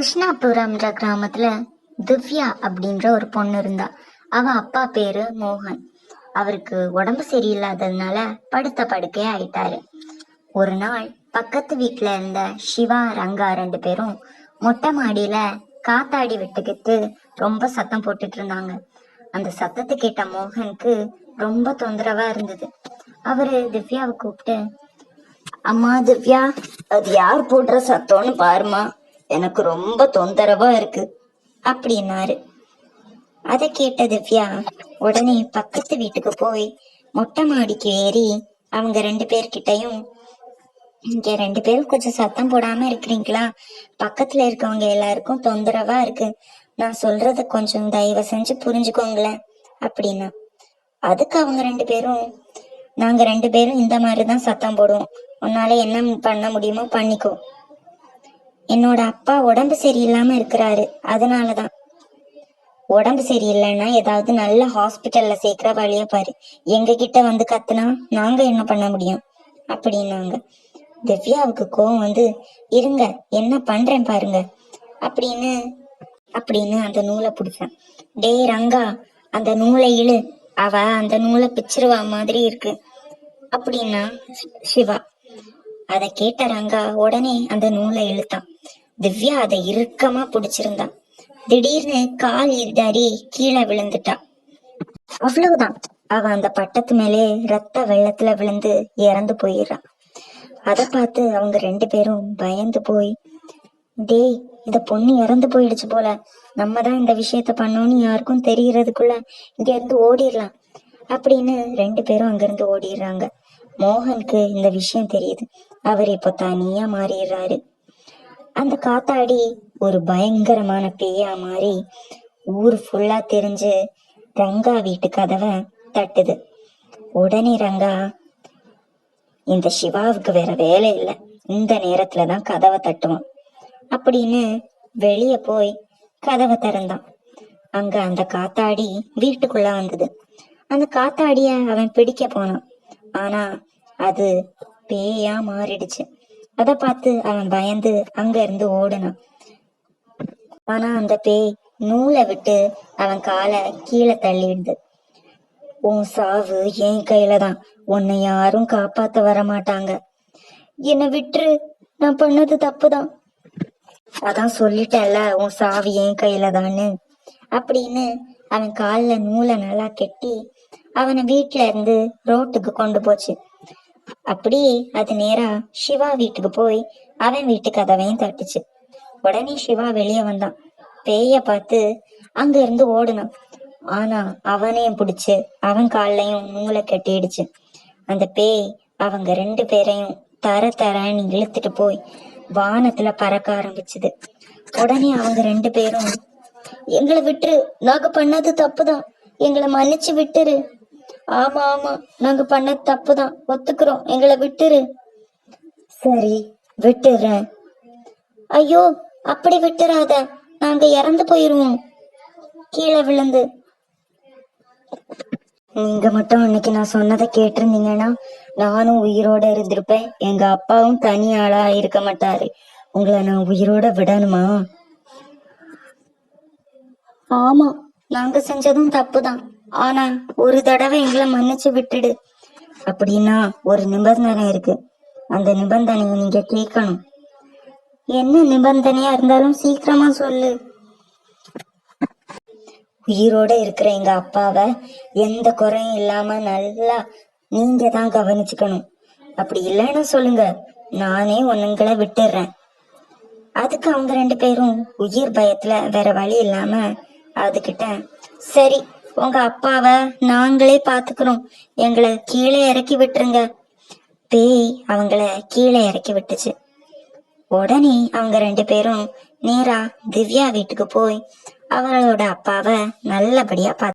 கிருஷ்ணாபுரம்ன்ற கிராமத்துல திவ்யா அப்படின்ற ஒரு பொண்ணு இருந்தா. அவ அப்பா பேரு மோகன். அவருக்கு உடம்பு சரியில்லாததுனால படுத்த படுக்கே ஆயிட்டாரு. ஒரு நாள் பக்கத்து வீட்டுல இருந்த சிவா ரங்கா ரெண்டு பேரும் மொட்டை மாடியில காத்தாடி விட்டுக்கிட்டு ரொம்ப சத்தம் போட்டுட்டு இருந்தாங்க. அந்த சத்தத்தை கேட்ட மோகனுக்கு ரொம்ப தொந்தரவா இருந்தது. அவரு திவ்யாவை கூப்பிட்டு அம்மா திவ்யா அது யார் போடுற சத்தம்னு பாருமா எனக்கு ரொம்ப தொந்தரவா இருக்கு. அப்படின்னாரு. அதை கேட்ட திவ்யா உடனே பக்கத்து வீட்டுக்கு போய் மொட்டை மாடிக்கு ஏறி அவங்க ரெண்டு பேர்கிட்டையும் இங்க ரெண்டு பேரும் கொஞ்சம் சத்தம் போடாம இருக்கிறீங்களா? பக்கத்துல இருக்கவங்க எல்லாருக்கும் தொந்தரவா இருக்கு. நான் சொல்றத கொஞ்சம் தயவு செஞ்சு புரிஞ்சுக்கோங்களேன் அப்படின்னா. அதுக்கு அவங்க ரெண்டு பேரும் நாங்க ரெண்டு பேரும் இந்த மாதிரி தான் சத்தம் போடுவோம். உன்னால என்ன பண்ண முடியுமோ பண்ணிக்கோ. என்னோட அப்பா உடம்பு சரியில்லாம இருக்கிறாரு. அதனாலதான். உடம்பு சரியில்லைன்னா ஏதாவது நல்ல ஹாஸ்பிட்டல்ல சேர்க்கிற வழிய பாரு. எங்க கிட்ட வந்து கத்துனா நாங்க என்ன பண்ண முடியும்? அப்படின்னாங்க. திவ்யாவுக்கு கோவம் வந்து இருங்க என்ன பண்றேன் பாருங்க. அப்படின்னு அப்படின்னு அந்த நூலை பிடிச்சேன். டேய் ரங்கா அந்த நூலை இழு. அவ அந்த நூலை பிச்சிருவா மாதிரி இருக்கு. அப்படின்னா சிவா அதை கேட்ட ரங்கா உடனே அந்த நூலை இழுத்தான். திவ்யா அதை இறுக்கமா பிடிச்சிருந்தான் திடீர்னு கால் இடறி கீழே விழுந்துட்டா. அவ்வளவுதான். அவ அந்த பட்டத்து மேலே ரத்த வெள்ளத்துல விழுந்து இறந்து போயிடுறான் அதை பார்த்து அவங்க ரெண்டு பேரும் பயந்து போய் டேய் இந்த பொண்ணு இறந்து போயிடுச்சு போல. நம்ம தான் இந்த விஷயத்த பண்ணோம்னு யாருக்கும் தெரியறதுக்குள்ள இங்க இருந்து ஓடிடலாம். அப்படின்னு ரெண்டு பேரும் அங்கிருந்து ஓடிடுறாங்க. மோகனுக்கு இந்த விஷயம் தெரியுது. அவர் இப்போ தனியா மாறிடுறாரு. அந்த காத்தாடி ஒரு பயங்கரமான பேயா மாறி ஊர் ஃபுல்லா தெரிஞ்சு ரங்கா வீட்டு கதவை தட்டுது. உடனே ரங்கா இந்த சிவாவுக்கு வேற வேலை இல்லை. இந்த நேரத்துல தான் கதவை தட்டுவான். அப்படின்னு வெளிய போய் கதவை திறந்தான். அங்க அந்த காத்தாடி வீட்டுக்குள்ள வந்தது. அந்த காத்தாடிய அவன் பிடிக்க போனான். ஆனா அது பேயா மாறிடுச்சு. அத பார்த்து அவன் பயந்து அங்க இருந்து ஓடினான். ஆனா அந்த பேய் நூலை விட்டு அவன் காலை கீழே தள்ளிடுது உன் சாவு என் கையில தான். உன்னை யாரும் காப்பாத்த வர மாட்டாங்க என்னை விட்டுரு. நான் பண்ணது தப்புதான். அதான் சொல்லிட்டேன்ல. உன் சாவு என் கையில தான்னு. அப்படின்னு அவன் கால்ல நூலை நல்லா கெட்டி அவனை வீட்டுல இருந்து ரோட்டுக்கு கொண்டு போச்சு. அப்படியே அது நேரா சிவா வீட்டுக்கு போய் அவன் வீட்டு கதவையும் தட்டுச்சு. உடனே சிவா வெளியே வந்தான். பேய பார்த்து அங்க இருந்து ஓடுனான். ஆனா அவனையும் பிடிச்சு அவன் கால்லையும் நூலை கட்டிடுச்சு. அந்த பேய் அவங்க ரெண்டு பேரையும் தர தரன்னு இழுத்துட்டு போய் வானத்துல பறக்க ஆரம்பிச்சுது. உடனே அவங்க ரெண்டு பேரும் எங்களை விட்டுரு நாங்க பண்ணது தப்புதான். எங்களை மன்னிச்சு விட்டுரு. ஆமா ஆமா. நாங்க பண்ணது தப்புதான். ஒத்துக்கிறோம். எங்களை விட்டுரு. சரி விட்டுறேன். ஐயோ அப்படி விட்டுறாத. நாங்க இறந்து போயிருவோம். கீழே விழுந்து. நீங்க மட்டும் அன்னைக்கு நான் சொன்னதை கேட்டிருந்தீங்கன்னா நானும் உயிரோட இருந்திருப்பேன். எங்க அப்பாவும் தனி ஆளா இருக்க மாட்டாரு. உங்களை நான் உயிரோட விடணுமா? ஆமா நாங்க செஞ்சதும் தப்புதான். ஆனா ஒரு தடவை எங்களை மன்னிச்சு விட்டுடு. அப்படின்னா ஒரு நிபந்தனை இருக்கு. அந்த நிபந்தனையை நீங்க கேட்கணும். என்ன நிபந்தனையா இருந்தாலும் சீக்கிரமா சொல்லு. உயிரோட இருக்கிற எங்க அப்பாவை எந்த குறையும் இல்லாம நல்லா நீங்க தான் கவனிச்சுக்கணும். அப்படி இல்லைன்னு சொல்லுங்க நானே உன்னுங்களை விட்டுடுறேன். அதுக்கு அவங்க ரெண்டு பேரும் உயிர் பயத்துல வேற வழி இல்லாம அதுகிட்ட சரி உங்க அப்பாவை நாங்களே பாத்துக்கிறோம் எங்களை கீழே இறக்கி விட்டுருங்க. பேய் அவங்கள கீழே இறக்கி விட்டுச்சு. உடனே அவங்க ரெண்டு பேரும் நேரா திவ்யா வீட்டுக்கு போய் அவங்களோட அப்பாவை நல்லபடியா பார்த்து